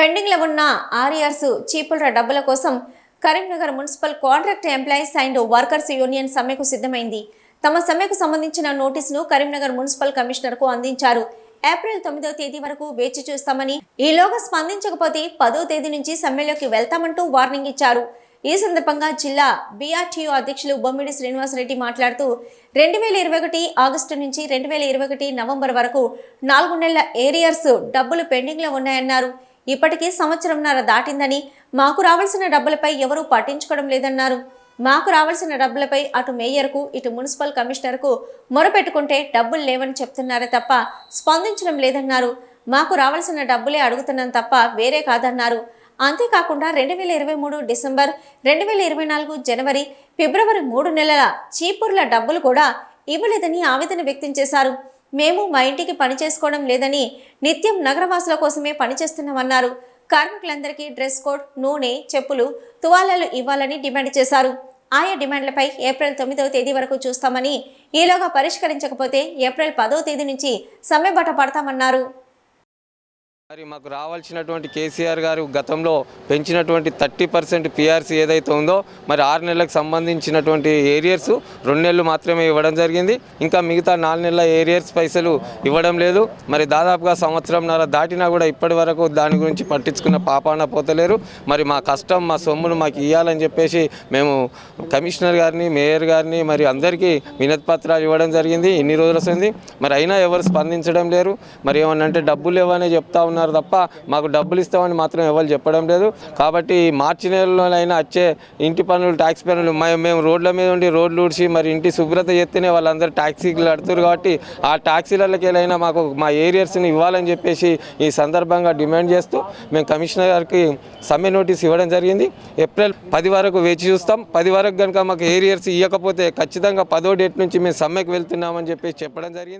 పెండింగ్లో ఉన్న ఆర్ఈఆర్స్ చీపుల డబ్బుల కోసం Karimnagar municipal contract employees and workers union సమ్మెకు సిద్ధమైంది. తమ సమ్మెకు సంబంధించిన నోటీసును కరీంనగర్ మున్సిపల్ కమిషనర్కు అందించారు. ఏప్రిల్ తొమ్మిదవ తేదీ వరకు వేచి చూస్తామని ఈలోగా స్పందించకపోతే పదో తేదీ నుంచి సమ్మెలోకి వెళ్తామంటూ వార్నింగ్ ఇచ్చారు. ఈ సందర్భంగా జిల్లా బీఆర్టీయూ అధ్యక్షులు బొమ్మిడి శ్రీనివాసరెడ్డి మాట్లాడుతూ రెండు వేల ఇరవై ఒకటి ఆగస్టు నుంచి రెండు వేల ఇరవై ఒకటి నవంబర్ వరకు నాలుగు నెలల ఏరియర్స్ డబ్బులు పెండింగ్లో ఉన్నాయన్నారు. ఇప్పటికీ సంవత్సరంన్నర దాటిందని మాకు రావాల్సిన డబ్బులపై ఎవరూ పట్టించుకోవడం లేదన్నారు. మాకు రావాల్సిన డబ్బులపై అటు మేయర్కు ఇటు మున్సిపల్ కమిషనర్కు మొరపెట్టుకుంటే డబ్బులు లేవని చెప్తున్నారే తప్ప స్పందించడం లేదన్నారు. మాకు రావాల్సిన డబ్బులే అడుగుతున్నాం తప్ప వేరే కాదన్నారు. అంతేకాకుండా రెండు వేల ఇరవై మూడు డిసెంబర్ రెండు వేల ఇరవై నాలుగు జనవరి ఫిబ్రవరి మూడు నెలల చీపుర్ల డబ్బులు కూడా ఇవ్వలేదని ఆవేదన వ్యక్తం చేశారు. మేము మా ఇంటికి పని చేసుకోవడం లేదని నిత్యం నగరవాసుల కోసమే పనిచేస్తున్నామన్నారు కార్మికులందరికీ డ్రెస్ కోడ్ నూనె చెప్పులు తువాలాలు ఇవ్వాలని డిమాండ్ చేశారు. ఆయా డిమాండ్లపై ఏప్రిల్ తొమ్మిదవ తేదీ వరకు చూస్తామని ఈలోగా పరిష్కరించకపోతే ఏప్రిల్ పదవ తేదీ నుంచి సమ్మె బట పడతామన్నారు. మరి మాకు రావాల్సినటువంటి కేసీఆర్ గారు గతంలో పెంచినటువంటి థర్టీ పర్సెంట్ పిఆర్సీ ఏదైతే ఉందో మరి ఆరు నెలలకు సంబంధించినటువంటి ఏరియర్స్ రెండు నెలలు మాత్రమే ఇవ్వడం జరిగింది. ఇంకా మిగతా నాలుగు నెలల ఏరియర్స్ పైసలు ఇవ్వడం లేదు. మరి దాదాపుగా సంవత్సరంన్నర దాటినా కూడా ఇప్పటి వరకు దాని గురించి పట్టించుకున్న పాపాన పోతలేరు. మరి మా కష్టం మా సొమ్మును మాకు ఇవ్వాలని చెప్పేసి మేము కమిషనర్ గారిని మేయర్ గారిని మరి అందరికీ వినతి పత్రాలు ఇవ్వడం జరిగింది. ఇన్ని రోజులు వస్తుంది. మరి అయినా ఎవరు స్పందించడం లేరు. మరి ఏమన్నా అంటే డబ్బులు ఇవ్వని చెప్తా ఉన్నారు. తప్ప మాకు డబ్బులు ఇస్తామని మాత్రం ఎవరు చెప్పడం లేదు. కాబట్టి మార్చి నెలలోనైనా వచ్చే ఇంటి పనులు ట్యాక్స్ పనులు మేము రోడ్ల మీద ఉండి రోడ్లు ఊడ్చి మరి ఇంటి శుభ్రత చేస్తేనే వాళ్ళందరూ ట్యాక్సీలు అడుతున్నారు కాబట్టి ఆ ట్యాక్సీలకి మాకు మా ఏరియర్స్ని ఇవ్వాలని చెప్పేసి ఈ సందర్భంగా డిమాండ్ చేస్తూ మేము కమిషనర్ గారికి సమ్మె నోటీస్ ఇవ్వడం జరిగింది. ఏప్రిల్ పది వరకు వేచి చూస్తాం. పది వరకు కనుక మాకు ఏరియర్స్ ఇవ్వకపోతే ఖచ్చితంగా పదో డేట్ నుంచి మేము సమ్మెకు వెళ్తున్నామని చెప్పేసి చెప్పడం జరిగింది.